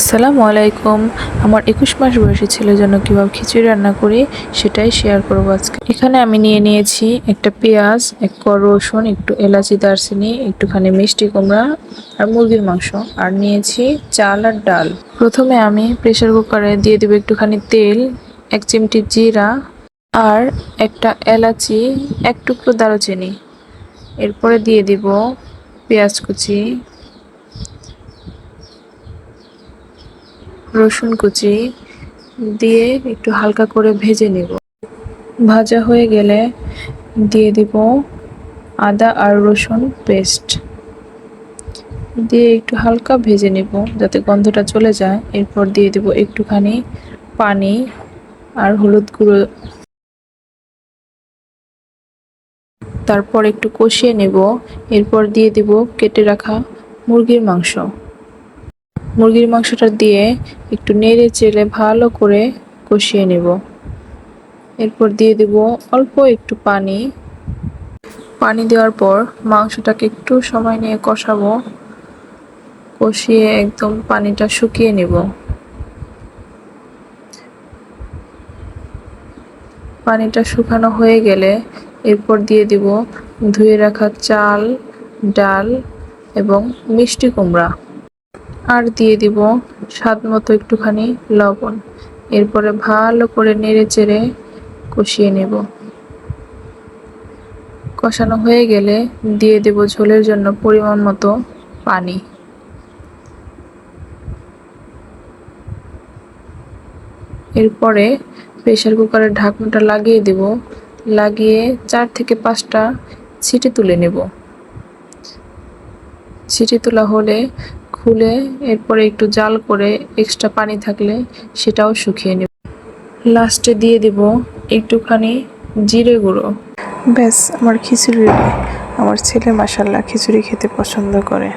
আসসালামু আলাইকুম। আমার একুশ মাস বয়সী ছেলের জন্য কীভাবে খিচুড়ি রান্না করি সেটাই শেয়ার করব আজকে। এখানে আমি নিয়ে নিয়েছি একটা পেঁয়াজ, এক কর রসুন, একটু এলাচি, দারচিনি, একটুখানি মিষ্টি কুমড়া আর মুরগির মাংস। আর নিয়েছি চাল আর ডাল। প্রথমে আমি প্রেসার কুকারে দিয়ে দেবো একটুখানি তেল, এক চিমটি জিরা আর একটা এলাচি, এক টুকরো দারুচিনি। এরপরে দিয়ে দিব পেঁয়াজ কুচি রসুন কুচি দিয়ে একটু হালকা করে ভেজে নেব। ভাজা হয়ে গেলে দিয়ে দিব আদা আর রসুন পেস্ট। দিয়ে একটু হালকা ভেজে নেব যাতে গন্ধটা চলে যায়। এরপর দিয়ে দেব একটুখানি পানি আর হলুদ গুঁড়ো। তারপর একটু কষিয়ে নেব। এরপর দিয়ে দিব কেটে রাখা মুরগির মাংস। মুরগির মাংসটা দিয়ে একটু নেড়ে চেড়ে ভালো করে কষিয়ে নেব। এরপর দিয়ে দেব অল্প একটু পানি। পানি দেওয়ার পর মাংসটাকে একটু সময় নিয়ে কষাবো। কষিয়ে একদম পানিটা শুকিয়ে নেব। পানিটা শুকানো হয়ে গেলে এরপর দিয়ে দিব ধুয়ে রাখা চাল, ডাল এবং মিষ্টি কুমড়া। আর দিয়ে দিব স্বাদ মতো একটুখানি লবণ। এরপরে ভালো করে নেড়ে চেড়ে কষিয়ে নেব। কষানো হয়ে গেলে দিয়ে দেব ঝোলের জন্য পরিমাণ মতো পানি। এরপরে প্রেসার কুকারের ঢাকনাটা লাগিয়ে দেব। লাগিয়ে চার থেকে পাঁচটা ছিটে তুলে নেব। ছিটে তোলা হলে খুলে এরপরে একটু জাল করে এক্সট্রা পানি থাকলে সেটাও শুকিয়ে নেব। লাস্টে দিয়ে দেব একটুখানি জিরে গুঁড়ো। ব্যাস, আমার খিচুড়ি আমার ছেলে মাসাল্লাহ খিচুড়ি খেতে পছন্দ করে।